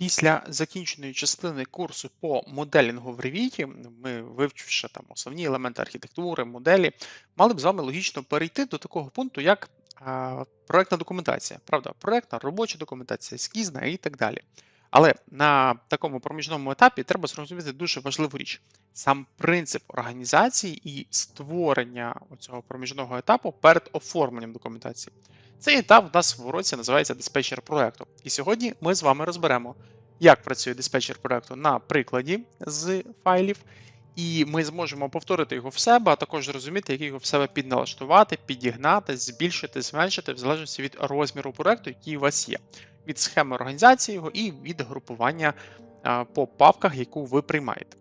Після закінченої частини курсу по моделінгу в Revit, ми вивчивши там основні елементи архітектури, моделі, мали б з вами логічно перейти до такого пункту, як а, проектна документація. Правда, проектна, робоча документація, ескізна і так далі. Але на такому проміжному етапі треба зрозуміти дуже важливу річ: сам принцип організації і створення цього проміжного етапу перед оформленням документації. Цей етап в нас в уроці називається диспетчер проекту. І сьогодні ми з вами розберемо, як працює диспетчер проекту на прикладі з файлів, і ми зможемо повторити його в себе, а також зрозуміти, як його в себе підналаштувати, підігнати, збільшити, зменшити, в залежності від розміру проекту, який у вас є, від схеми організації його і від групування по папках, яку ви приймаєте.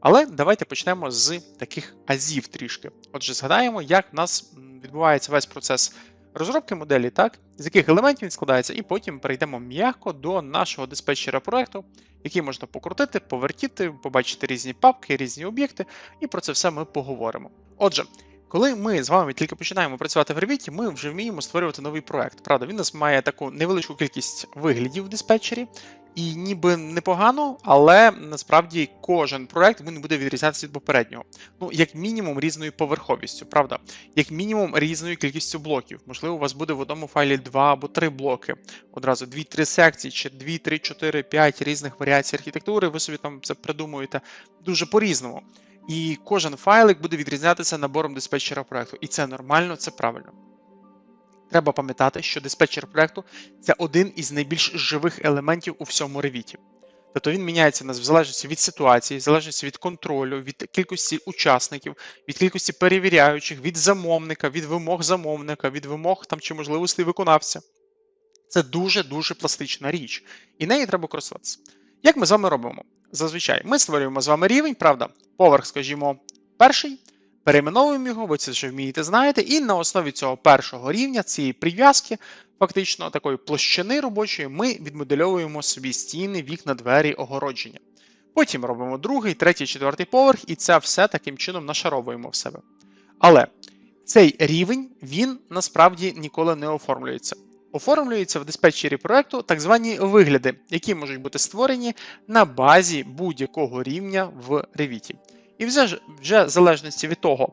Але давайте почнемо з таких азів трішки. Отже, згадаємо, як в нас відбувається весь процес розробки моделі, так, з яких елементів він складається, і потім перейдемо м'яко до нашого диспетчера проекту, який можна покрутити, повертіти, побачити різні папки, різні об'єкти, і про це все ми поговоримо. Отже, коли ми з вами тільки починаємо працювати в Revit, ми вже вміємо створювати новий проект. Правда, він у нас має таку невеличку кількість виглядів в диспетчері, і ніби непогано, але насправді кожен проект він буде відрізнятися від попереднього. Ну, як мінімум, різною поверховістю, правда, як мінімум різною кількістю блоків. Можливо, у вас буде в одному файлі два або три блоки. Одразу дві-три секції, чи дві, три, чотири, п'ять різних варіацій архітектури. Ви собі там це придумуєте дуже по-різному. І кожен файлик буде відрізнятися набором диспетчера проекту. І це нормально, це правильно. Треба пам'ятати, що диспетчер проекту це один із найбільш живих елементів у всьому Revit. Тобто він міняється в нас в залежності від ситуації, в залежності від контролю, від кількості учасників, від кількості перевіряючих, від замовника, від вимог замовника, від вимог там чи можливостей виконавця. Це дуже-дуже пластична річ. І нею треба користуватися. Як ми з вами робимо? Зазвичай ми створюємо з вами рівень, правда, поверх, скажімо, перший. Перейменовуємо його, ви це вже вмієте, знаєте, і на основі цього першого рівня, цієї прив'язки, фактично такої площини робочої, ми відмодельовуємо собі стіни, вікна, двері, огородження. Потім робимо другий, третій, четвертий поверх, і це все таким чином нашаровуємо в себе. Але цей рівень він насправді ніколи не оформлюється. Оформлюються в диспетчері проекту так звані вигляди, які можуть бути створені на базі будь-якого рівня в Revit. І вже, вже в залежності від того,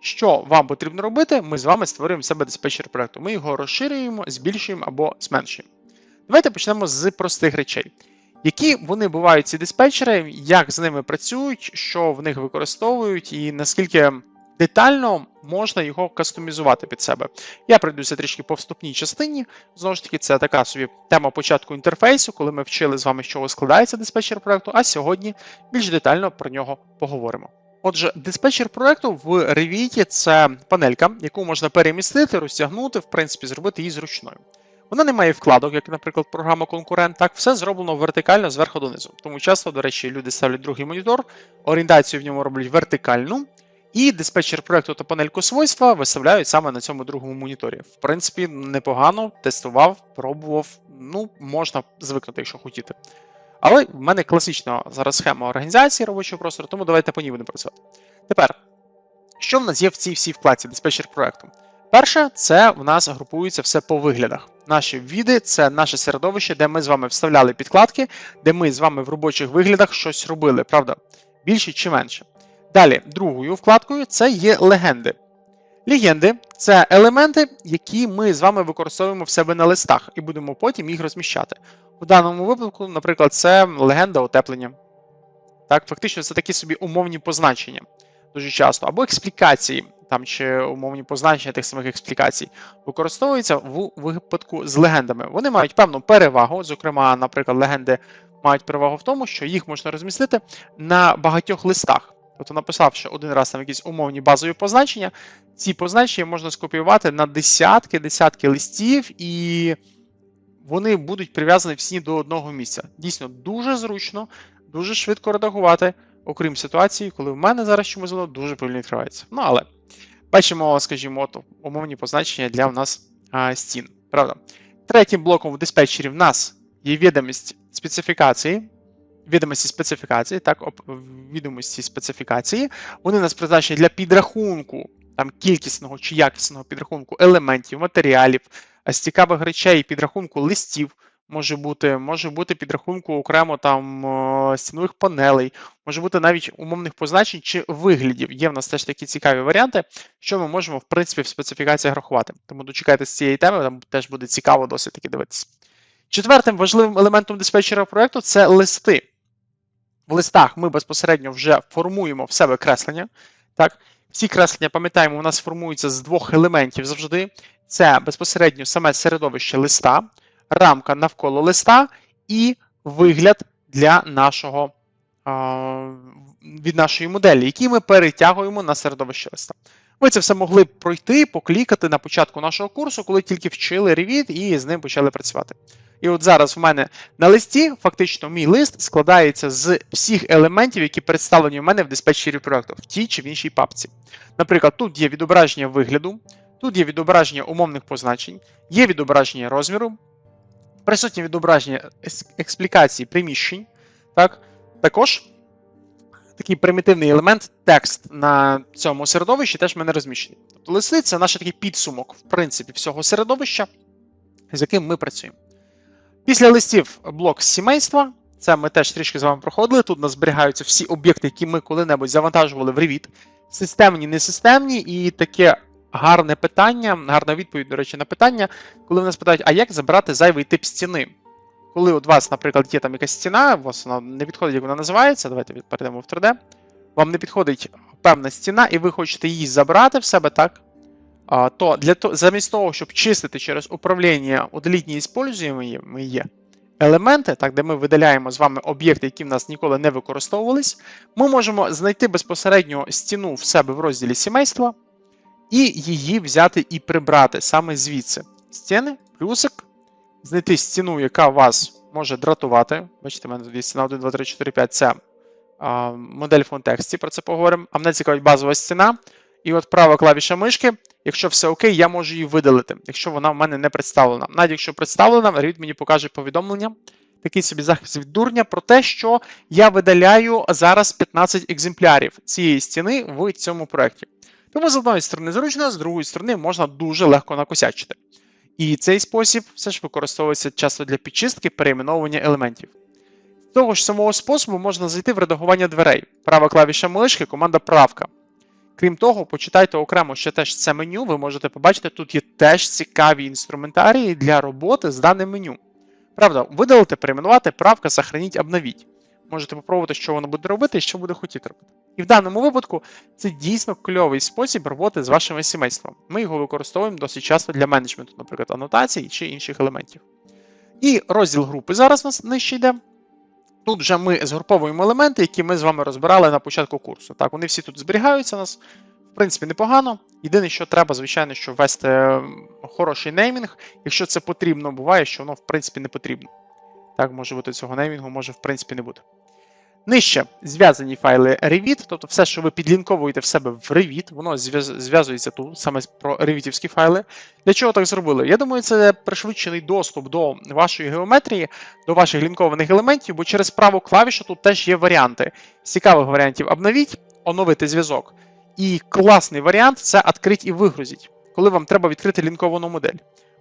що вам потрібно робити, ми з вами створюємо себе диспетчер проекту. Ми його розширюємо, збільшуємо або зменшуємо. Давайте почнемо з простих речей. Які вони бувають, ці диспетчери, як з ними працюють, що в них використовують, і наскільки детально можна його кастомізувати під себе. Я пройдуся трішки по вступній частині. Знову ж таки, це така собі тема початку інтерфейсу, коли ми вчили з вами, з чого складається диспетчер проекту, а сьогодні більш детально про нього поговоримо. Отже, диспетчер проекту в Revit це панелька, яку можна перемістити, розтягнути, в принципі, зробити її зручною. Вона не має вкладок, як, наприклад, програма конкурент. Так, все зроблено вертикально зверху донизу. Тому часто, до речі, люди ставлять другий монітор, орієнтацію в ньому роблять вертикальну, і диспетчер проекту та панельку свойства виставляють саме на цьому другому моніторі. В принципі, непогано тестував, пробував. Ну, можна звикнути, якщо хотіти. Але в мене класична зараз схема організації робочого простору, тому давайте по ній будемо працювати. Тепер, що в нас є в цій всій вкладці диспетчер проекту? Перше, це в нас групується все по виглядах. Наші віди це наше середовище, де ми з вами вставляли підкладки, де ми з вами в робочих виглядах щось робили, правда? Більше чи менше. Далі, другою вкладкою це є легенди. Легенди це елементи, які ми з вами використовуємо в себе на листах, і будемо потім їх розміщати. У даному випадку, наприклад, це легенда утеплення. Так, Фактично, це такі собі умовні позначення дуже часто, або експлікації, там чи умовні позначення тих самих експлікацій, використовуються в випадку з легендами. Вони мають певну перевагу, зокрема, наприклад, легенди мають перевагу в тому, що їх можна розмістити на багатьох листах. Тобто, написавши один раз там якісь умовні базові позначення, ці позначення можна скопіювати на десятки-десятки листів, і вони будуть прив'язані всі до одного місця. Дійсно, дуже зручно, дуже швидко редагувати, окрім ситуації, коли в мене зараз чомусь воно дуже повільно відкривається. Ну, але бачимо, скажімо, от, умовні позначення для в нас а, стін. Правда? Третім блоком в диспетчері в нас є відомість специфікації відомості специфікації, так, відомості специфікації, вони у нас призначені для підрахунку там кількісного чи якісного підрахунку елементів, матеріалів, з цікавих речей, підрахунку листів. може бути, може бути підрахунку окремо там стінових панелей, може бути навіть умовних позначень чи виглядів. Є в нас теж такі цікаві варіанти, що ми можемо в принципі в специфікаціях рахувати. Тому дочекайтеся цієї теми, там теж буде цікаво досить таки дивитися. Четвертим важливим елементом диспетчера проекту це листи. В листах ми безпосередньо вже формуємо в себе креслення. Так? Всі креслення, пам'ятаємо, у нас формуються з двох елементів завжди. Це безпосередньо саме середовище листа, рамка навколо листа і вигляд для нашого, від нашої моделі, який ми перетягуємо на середовище листа. Ви це все могли б пройти, поклікати на початку нашого курсу, коли тільки вчили Revit і з ним почали працювати. І от зараз в мене на листі, фактично, мій лист складається з всіх елементів, які представлені в мене в диспетчері проекту, в тій чи в іншій папці. Наприклад, тут є відображення вигляду, тут є відображення умовних позначень, є відображення розміру, присутнє відображення експлікації приміщень. Так? Також такий примітивний елемент, текст на цьому середовищі теж в мене розміщений. Тобто листи це наш такий підсумок, в принципі, всього середовища, з яким ми працюємо. Після листів блок сімейства. Це ми теж трішки з вами проходили. Тут у нас зберігаються всі об'єкти, які ми коли-небудь завантажували в Revit. Системні, несистемні, і таке гарне питання, гарна відповідь, до речі, на питання, коли в нас питають, а як забрати зайвий тип стіни? Коли у вас, наприклад, є там якась стіна, у вас вона не підходить, як вона називається. Давайте перейдемо в 3D. Вам не підходить певна стіна, і ви хочете її забрати в себе, так? То для того, замість того, щоб чистити через управління удаліть неіспользуємо є елементи, так, де ми видаляємо з вами об'єкти, які в нас ніколи не використовувались, ми можемо знайти безпосередньо стіну в себе в розділі сімейства і її взяти і прибрати саме звідси. Стіни, плюсик, знайти стіну, яка вас може дратувати. Бачите, в мене тут стіна 1, 2, 3, 4, 5 це а, модель в контексті, про це поговоримо. А мене цікавить базова стіна. І от права клавіша мишки, якщо все окей, я можу її видалити, якщо вона в мене не представлена. Навіть якщо представлена, Revit мені покаже повідомлення, такий собі захист від дурня про те, що я видаляю зараз 15 екземплярів цієї стіни в цьому проєкті. Тому з одної сторони зручно, з другої сторони можна дуже легко накосячити. І цей спосіб все ж використовується часто для підчистки перейменовування елементів. З того ж самого способу можна зайти в редагування дверей. Права клавіша мишки, команда правка. Крім того, почитайте окремо ще теж це меню, ви можете побачити, тут є теж цікаві інструментарії для роботи з даним меню. Правда, видалити, перейменувати, правка, сохраніть, обновіть. Можете попробувати, що воно буде робити і що буде хотіти робити. І в даному випадку це дійсно кльовий спосіб роботи з вашим сімейством. Ми його використовуємо досить часто для менеджменту, наприклад, анотацій чи інших елементів. І розділ групи зараз у нас нижче йде. Тут вже ми згруповуємо елементи, які ми з вами розбирали на початку курсу. Так, вони всі тут зберігаються у нас. В принципі, непогано. Єдине, що треба, звичайно, що ввести ем, хороший неймінг. Якщо це потрібно, буває, що воно в принципі не потрібно. Так, може бути цього неймінгу, може в принципі не бути. Нижче зв'язані файли Revit, тобто все, що ви підлінковуєте в себе в Revit, воно зв'язується тут, саме про ревітівські файли. Для чого так зробили? Я думаю, це пришвидшений доступ до вашої геометрії, до ваших лінкованих елементів, бо через праву клавішу тут теж є варіанти. З цікавих варіантів обновіть, оновити зв'язок. І класний варіант це відкрить і вигрузіть, коли вам треба відкрити лінковану модель.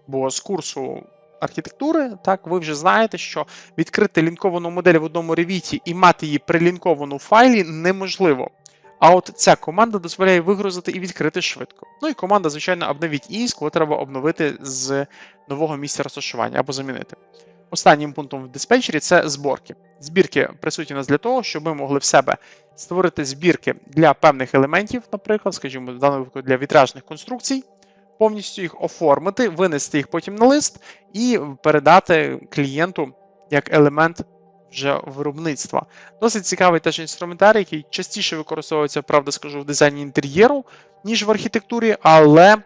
Бо з курсу архітектури, так, ви вже знаєте, що відкрити лінковану модель в одному ревіті і мати її прилінковану в файлі неможливо. А от ця команда дозволяє вигрузити і відкрити швидко. Ну і команда, звичайно, обновіть ІС, коли треба обновити з нового місця розташування або замінити. Останнім пунктом в диспетчері це зборки. Збірки присутні у нас для того, щоб ми могли в себе створити збірки для певних елементів, наприклад, скажімо, в даному випадку для вітражних конструкцій, повністю їх оформити, винести їх потім на лист і передати клієнту як елемент вже виробництва. Досить цікавий теж інструментарій, який частіше використовується, правда, скажу, в дизайні інтер'єру, ніж в архітектурі, але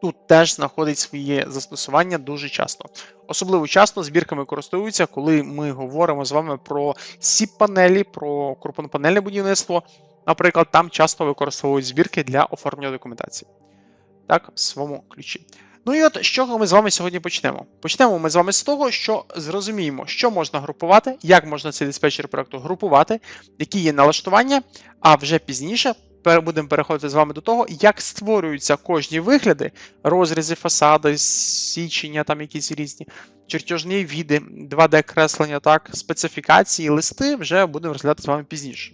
тут теж знаходить своє застосування дуже часто. Особливо часто збірками користуються, коли ми говоримо з вами про сіп-панелі, про крупнопанельне будівництво. Наприклад, там часто використовують збірки для оформлення документації. Так, в своєму ключі. Ну і от з чого ми з вами сьогодні почнемо? Почнемо ми з вами з того, що зрозуміємо, що можна групувати, як можна цей диспетчер проекту групувати, які є налаштування, а вже пізніше будемо переходити з вами до того, як створюються кожні вигляди, розрізи фасади, січення, там якісь різні, чертежні віди, 2D-креслення, так, специфікації, листи вже будемо розглядати з вами пізніше.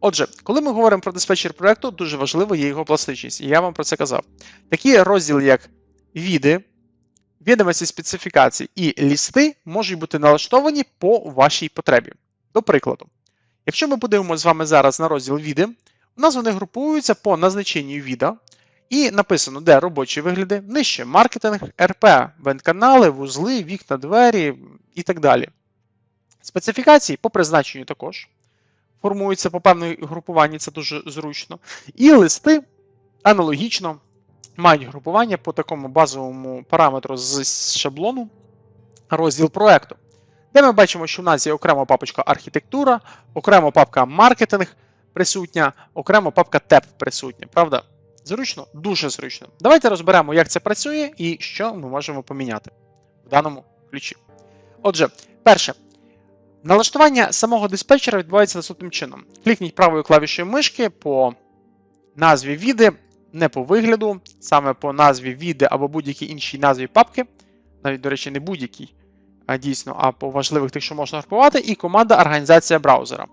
Отже, коли ми говоримо про диспетчер проекту, дуже важливо є його пластичність, і я вам про це казав. Такі розділи, як віди, відомості специфікацій і лісти можуть бути налаштовані по вашій потребі. До прикладу, якщо ми подивимося з вами зараз на розділ віди, у нас вони групуються по назначенню віда, і написано, де робочі вигляди, нижче маркетинг, РП, вентканали, вузли, вікна, двері і так далі. Специфікації по призначенню також формуються по певній групуванні, це дуже зручно. І листи аналогічно мають групування по такому базовому параметру з шаблону розділ проекту, де ми бачимо, що в нас є окрема папочка архітектура, окрема папка маркетинг присутня, окрема папка ТЕП присутня. Правда? Зручно? Дуже зручно. Давайте розберемо, як це працює і що ми можемо поміняти в даному ключі. Отже, перше. Налаштування самого диспетчера відбувається наступним чином. Клікніть правою клавішою мишки по назві віди, не по вигляду, саме по назві віди або будь-якій іншій назві папки, навіть, до речі, не будь-якій, а дійсно, а по важливих тих, що можна групувати, і команда організація браузера.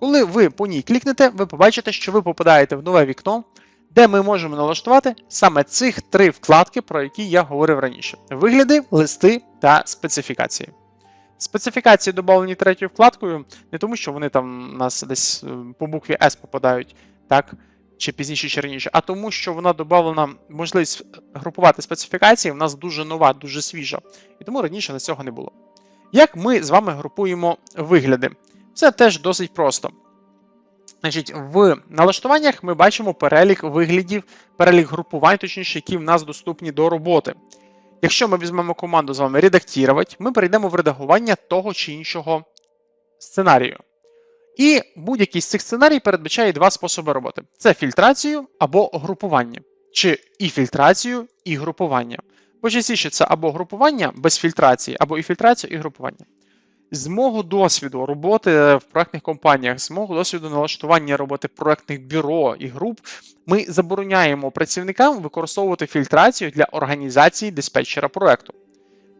Коли ви по ній клікнете, ви побачите, що ви попадаєте в нове вікно, де ми можемо налаштувати саме цих три вкладки, про які я говорив раніше: вигляди, листи та специфікації. Специфікації додавлені третьою вкладкою, не тому, що вони там у нас десь е, по букві S попадають, так, чи пізніше, чи раніше, а тому, що вона додавлена можливість групувати специфікації, у нас дуже нова, дуже свіжа. І тому раніше на цього не було. Як ми з вами групуємо вигляди? Це теж досить просто. Значить, В налаштуваннях ми бачимо перелік виглядів, перелік групувань, точніше, які в нас доступні до роботи. Якщо ми візьмемо команду з вами редактувати, ми перейдемо в редагування того чи іншого сценарію. І будь-який з цих сценарій передбачає два способи роботи: це фільтрацію або групування, чи і фільтрацію, і групування. Почастіше це або групування без фільтрації, або і фільтрація, і групування. З мого досвіду роботи в проектних компаніях, з мого досвіду налаштування роботи проектних бюро і груп, ми забороняємо працівникам використовувати фільтрацію для організації диспетчера проекту.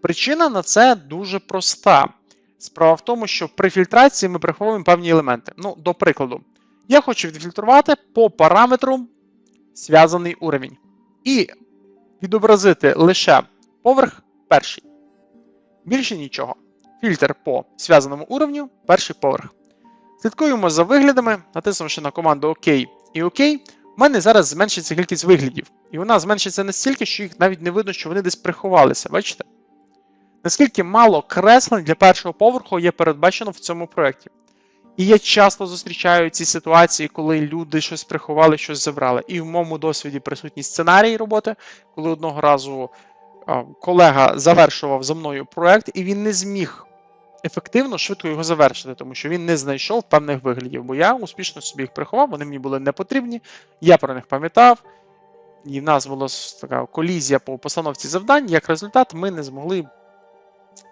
Причина на це дуже проста. Справа в тому, що при фільтрації ми приховуємо певні елементи. Ну, до прикладу, я хочу відфільтрувати по параметру зв'язаний уровень. І відобразити лише поверх перший. Більше нічого. Фільтр по зв'язаному уровню, перший поверх. Слідкуємо за виглядами, натиснувши на команду ОК і ОК. У мене зараз зменшиться кількість виглядів. І вона зменшиться настільки, що їх навіть не видно, що вони десь приховалися. Бачите? Наскільки мало креслень для першого поверху є передбачено в цьому проєкті. І я часто зустрічаю ці ситуації, коли люди щось приховали, щось забрали. І в моєму досвіді присутній сценарій роботи, коли одного разу колега завершував за мною проєкт, і він не зміг ефективно, швидко його завершити, тому що він не знайшов певних виглядів, бо я успішно собі їх приховав, вони мені були не потрібні, я про них пам'ятав. І в нас була така колізія по постановці завдань. Як результат, ми не змогли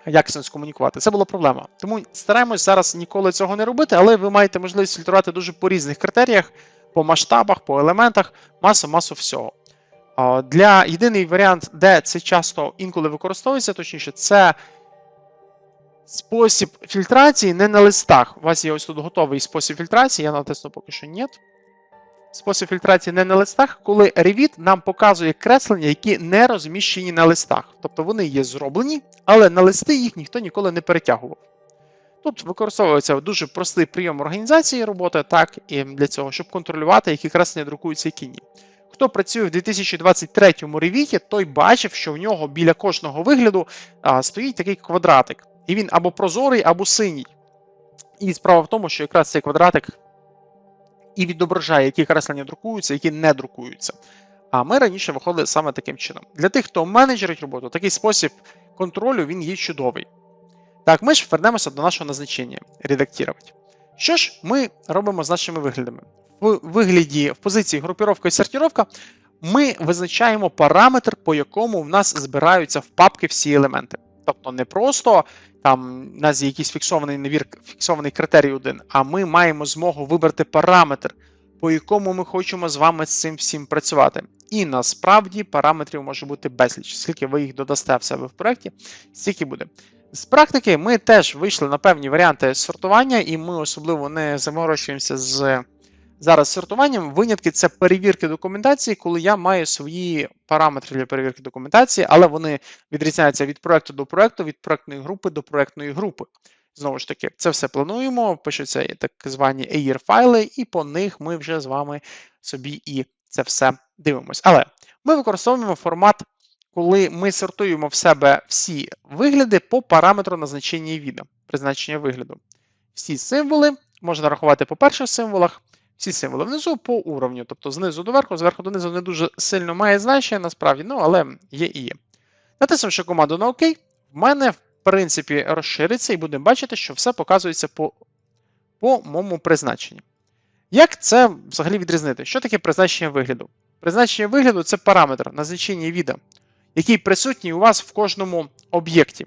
якісно скомунікувати. Це була проблема. Тому стараємось зараз ніколи цього не робити, але ви маєте можливість фільтрувати дуже по різних критеріях, по масштабах, по елементах, масу-масу всього. Для єдиний варіант, де це часто інколи використовується, точніше, це спосіб фільтрації не на листах. У вас є ось тут готовий спосіб фільтрації, я натисну поки що ні. Спосіб фільтрації не на листах, коли Revit нам показує креслення, які не розміщені на листах. Тобто вони є зроблені, але на листи їх ніхто ніколи не перетягував. Тут використовується дуже простий прийом організації роботи, так, і для цього, щоб контролювати, які креслення друкуються, які ні. Хто працює в 2023 Revit, той бачив, що в нього біля кожного вигляду а, стоїть такий квадратик. І він або прозорий, або синій. І справа в тому, що якраз цей квадратик і відображає, які креслення друкуються, які не друкуються. А ми раніше виходили саме таким чином. Для тих, хто менеджерить роботу, такий спосіб контролю він є чудовий. Так, ми ж вернемося до нашого назначення редактувати. Що ж ми робимо з нашими виглядами? В вигляді в позиції групіровка і сортировка ми визначаємо параметр, по якому в нас збираються в папки всі елементи. Тобто не просто там у нас є якийсь фіксований набір, фіксований критерій один, а ми маємо змогу вибрати параметр, по якому ми хочемо з вами з цим всім працювати. І насправді параметрів може бути безліч. Скільки ви їх додасте в себе в проєкті, стільки буде. З практики ми теж вийшли на певні варіанти сортування, і ми особливо не заморочуємося з зараз сортуванням. Винятки це перевірки документації, коли я маю свої параметри для перевірки документації, але вони відрізняються від проекту до проекту, від проектної групи до проектної групи. Знову ж таки, це все плануємо, пишуться так звані AIR файли, і по них ми вже з вами собі і це все дивимось. Але ми використовуємо формат, коли ми сортуємо в себе всі вигляди по параметру назначення віда, призначення вигляду. Всі символи можна рахувати по перших символах, всі символи внизу по уровню, тобто знизу до верху, зверху донизу не дуже сильно має значення, насправді, ну але є і є. Натиснувши команду на ОК, в мене, в принципі, розшириться і будемо бачити, що все показується по, по моєму призначенню. Як це взагалі відрізнити? Що таке призначення вигляду? Призначення вигляду це параметр назначення віда, який присутній у вас в кожному об'єкті.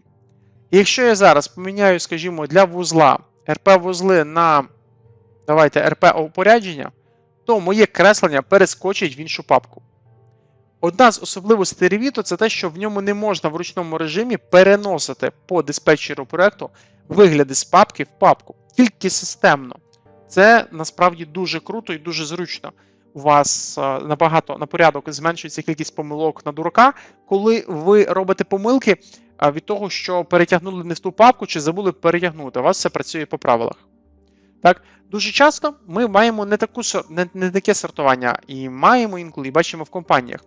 І якщо я зараз поміняю, скажімо, для вузла РП-вузли на давайте РП-опорядження, то моє креслення перескочить в іншу папку. Одна з особливостей Revit – це те, що в ньому не можна в ручному режимі переносити по диспетчеру проєкту вигляди з папки в папку, тільки системно. Це насправді дуже круто і дуже зручно. У вас е, набагато на порядок зменшується кількість помилок на дурака, коли ви робите помилки від того, що перетягнули не в ту папку чи забули перетягнути. У вас все працює по правилах. Так, Дуже часто ми маємо не, таку, не, не таке сортування, і маємо інколи, і бачимо в компаніях.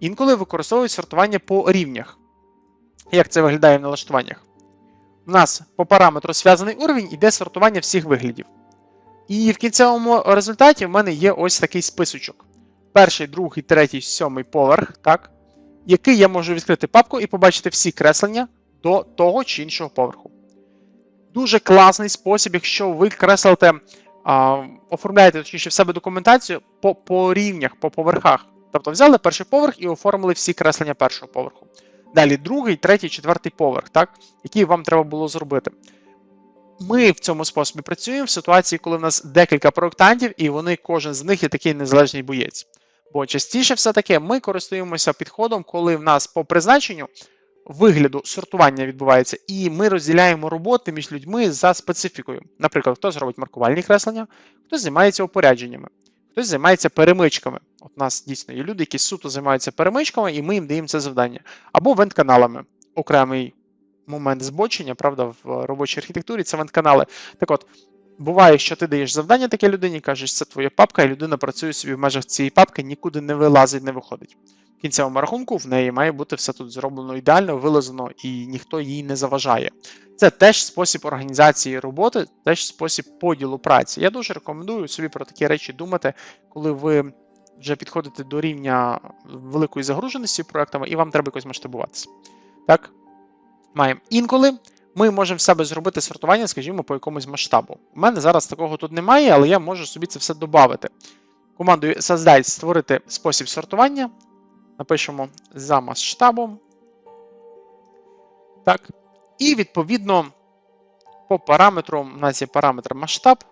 Інколи використовують сортування по рівнях. Як це виглядає в налаштуваннях? У нас по параметру зв'язаний уровень іде сортування всіх виглядів. І в кінцевому результаті в мене є ось такий списочок. Перший, другий, третій, сьомий поверх, так, який я можу відкрити папку і побачити всі креслення до того чи іншого поверху. Дуже класний спосіб, якщо ви креслите, а, оформляєте точніше в себе документацію по, по рівнях, по поверхах. Тобто взяли перший поверх і оформили всі креслення першого поверху. Далі другий, третій, четвертий поверх, так, який вам треба було зробити. Ми в цьому способі працюємо в ситуації, коли в нас декілька проєктантів, і вони кожен з них є такий незалежний боєць. Бо частіше все-таки ми користуємося підходом, коли в нас по призначенню вигляду сортування відбувається, і ми розділяємо роботи між людьми за специфікою. Наприклад, хтось робить маркувальні креслення, хтось займається опорядженнями, хтось займається перемичками. От у нас дійсно є люди, які суто займаються перемичками, і ми їм даємо це завдання. Або вент-каналами. Окремий момент збочення, правда, в робочій архітектурі це вент-канали. Так от, буває, що ти даєш завдання таке людині, кажеш, це твоя папка, і людина працює собі в межах цієї папки, нікуди не вилазить, не виходить. В кінцевому рахунку в неї має бути все тут зроблено ідеально, вилазено, і ніхто їй не заважає. Це теж спосіб організації роботи, теж спосіб поділу праці. Я дуже рекомендую собі про такі речі думати, коли ви вже підходите до рівня великої загруженості проектами, і вам треба якось масштабуватися. Так, маємо. Інколи ми можемо в себе зробити сортування, скажімо, по якомусь масштабу. У мене зараз такого тут немає, але я можу собі це все додати. Командою Создать створити спосіб сортування. Напишемо за масштабом. Так. І відповідно по параметру, у нас є параметр масштаб,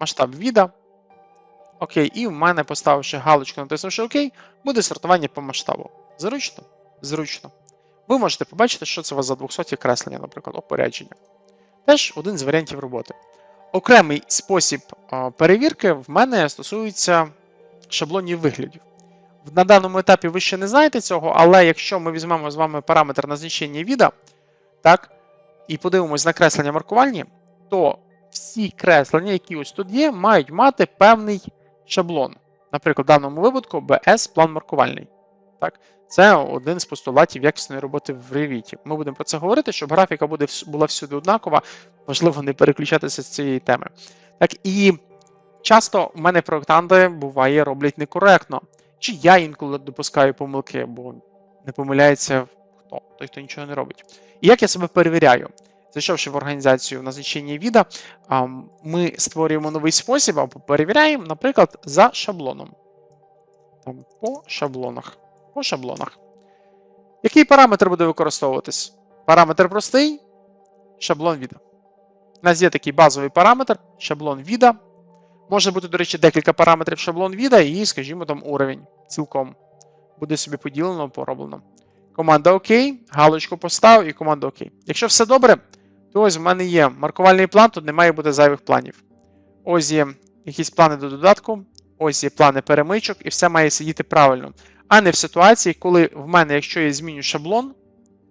масштаб віда. Окей, і в мене, поставивши галочку, натиснувши ОК, буде сортування по масштабу. Зручно? Зручно. Ви можете побачити, що це у вас за 200 креслення, наприклад, опорядження. Теж один з варіантів роботи. Окремий спосіб перевірки в мене стосується шаблонів виглядів. На даному етапі ви ще не знаєте цього, але якщо ми візьмемо з вами параметр назначення віда, так, і подивимось на креслення маркувальні, то всі креслення, які ось тут є, мають мати певний шаблон. Наприклад, в даному випадку BS план маркувальний. Так? Це один з постулатів якісної роботи в Revit. Ми будемо про це говорити, щоб графіка буде, була всюди однакова, важливо не переключатися з цієї теми. Так, І часто в мене проєктанти буває роблять некоректно. Чи я інколи допускаю помилки, бо не помиляється хто, той, хто нічого не робить. І як я себе перевіряю? Зайшовши в організацію назначення віда, ми створюємо новий спосіб або перевіряємо, наприклад, за шаблоном. По шаблонах. По шаблонах. Який параметр буде використовуватись? Параметр простий, шаблон віда. У нас є такий базовий параметр, шаблон віда. Може бути, до речі, декілька параметрів шаблон віда і, скажімо, там уровень цілком. Буде собі поділено, пороблено. Команда ОК, галочку поставив і команда ОК. Якщо все добре, то ось в мене є маркувальний план, тут не має бути зайвих планів. Ось є якісь плани до додатку, ось є плани перемичок, і все має сидіти правильно. А не в ситуації, коли в мене, якщо я зміню шаблон,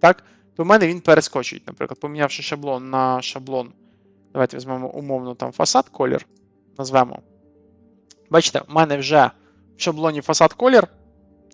так, то в мене він перескочить. Наприклад, помінявши шаблон на шаблон. Давайте візьмемо умовно там фасад колір. Назвемо. Бачите, в мене вже в шаблоні фасад колір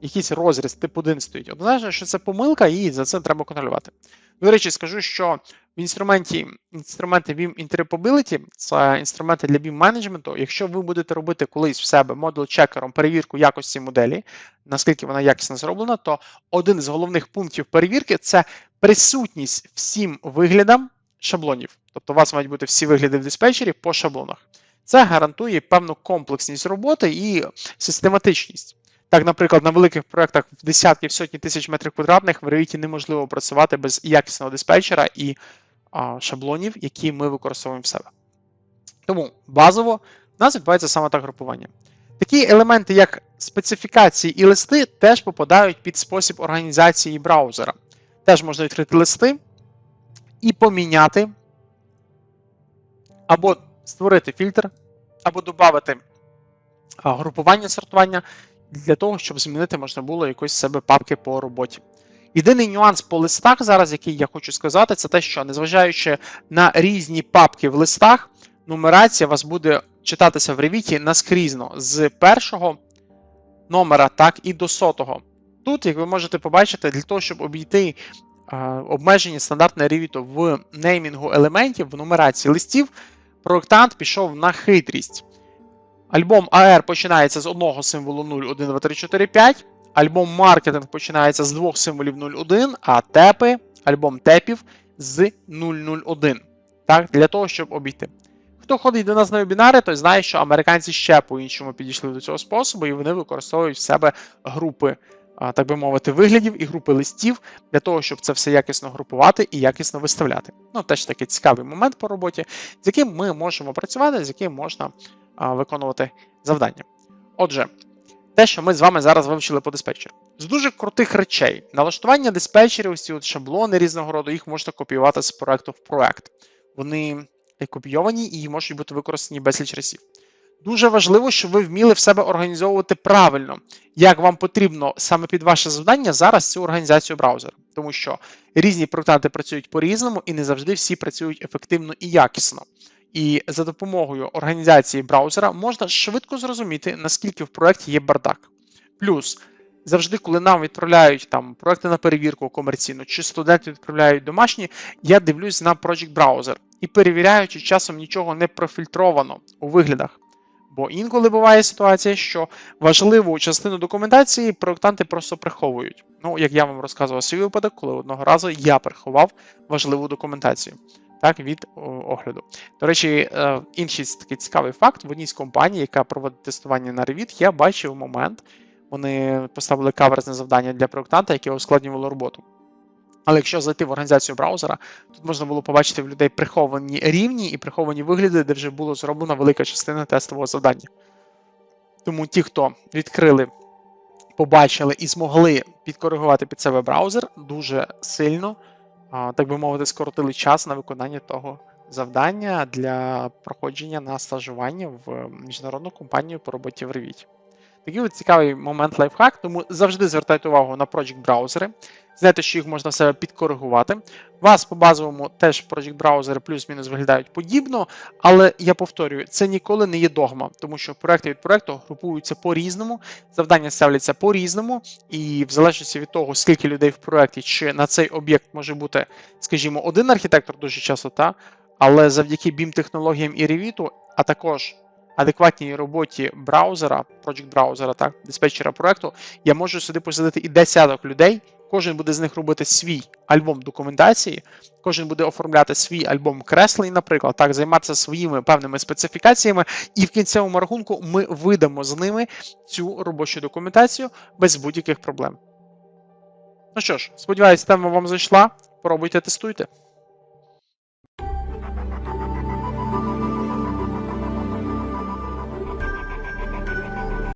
якийсь розріз тип 1 стоїть. Однозначно, що це помилка, і за це треба контролювати. До речі, скажу, що в інструменті інструменти Vim Interoperability, це інструменти для BIM менеджменту. Якщо ви будете робити колись в себе модул чекером перевірку якості моделі, наскільки вона якісно зроблена, то один з головних пунктів перевірки це присутність всім виглядам шаблонів. Тобто у вас мають бути всі вигляди в диспетчері по шаблонах. Це гарантує певну комплексність роботи і систематичність. Так, наприклад, на великих проєктах в десятки, в сотні тисяч метрів квадратних в Revit неможливо працювати без якісного диспетчера і а, шаблонів, які ми використовуємо в себе. Тому базово в нас відбувається саме так групування. Такі елементи, як специфікації і листи, теж попадають під спосіб організації браузера. Теж можна відкрити листи і поміняти, або створити фільтр, або додати групування сортування для того, щоб змінити можна було якось себе папки по роботі. Єдиний нюанс по листах зараз, який я хочу сказати, це те, що незважаючи на різні папки в листах, нумерація вас буде читатися в ревіті наскрізно з першого номера, так і до сотого. Тут, як ви можете побачити, для того, щоб обійти обмеження стандартне ревіту в неймінгу елементів, в нумерації листів, проєктант пішов на хитрість. Альбом AR починається з одного символу 0, 1, 2, 3, 4, 5. Альбом маркетинг починається з двох символів 01, а тепи, альбом тепів з 001. Так, Для того, щоб обійти. Хто ходить до нас на вебінари, той знає, що американці ще по-іншому підійшли до цього способу, і вони використовують в себе групи, так би мовити, виглядів і групи листів для того, щоб це все якісно групувати і якісно виставляти. Ну, теж такий цікавий момент по роботі, з яким ми можемо працювати, з яким можна виконувати завдання. Отже, те, що ми з вами зараз вивчили по диспетчеру. З дуже крутих речей. Налаштування диспетчерів, ось ці от шаблони різного роду, їх можна копіювати з проекту в проект. Вони копійовані і можуть бути використані безліч разів. Дуже важливо, щоб ви вміли в себе організовувати правильно, як вам потрібно саме під ваше завдання зараз цю організацію браузера. Тому що різні проектанти працюють по-різному і не завжди всі працюють ефективно і якісно. І за допомогою організації браузера можна швидко зрозуміти, наскільки в проєкті є бардак. Плюс, завжди, коли нам відправляють там проекти на перевірку комерційну, чи студенти відправляють домашні, я дивлюсь на Project Browser і перевіряю, чи часом нічого не профільтровано у виглядах. Бо інколи буває ситуація, що важливу частину документації проєктанти просто приховують. Ну, як я вам розказував свій випадок, коли одного разу я приховав важливу документацію так, від огляду. До речі, е, інший такий цікавий факт: в одній з компаній, яка проводить тестування на Revit, я бачив момент, вони поставили каверзне завдання для проєктанта, яке ускладнювало роботу. Але якщо зайти в організацію браузера, тут можна було побачити в людей приховані рівні і приховані вигляди, де вже було зроблена велика частина тестового завдання. Тому ті, хто відкрили, побачили і змогли підкоригувати під себе браузер, дуже сильно так би мовити, скоротили час на виконання того завдання для проходження на стажування в міжнародну компанію по роботі в Revit. Такий цікавий момент лайфхак, тому завжди звертайте увагу на Project браузери. Знаєте, що їх можна в себе підкоригувати. Вас по базовому теж Project браузери плюс-мінус виглядають подібно, але я повторюю, це ніколи не є догма, тому що проекти від проекту групуються по-різному, завдання ставляться по-різному, і в залежності від того, скільки людей в проекті, чи на цей об'єкт може бути, скажімо, один архітектор дуже часто, та, але завдяки BIM-технологіям і Revit, а також адекватній роботі браузера, Project браузера, так, диспетчера проекту, я можу сюди посадити і десяток людей. Кожен буде з них робити свій альбом документації, кожен буде оформляти свій альбом креслень, наприклад, так, займатися своїми певними специфікаціями, і в кінцевому рахунку ми видамо з ними цю робочу документацію без будь-яких проблем. Ну що ж, сподіваюся, тема вам зайшла. Пробуйте, тестуйте.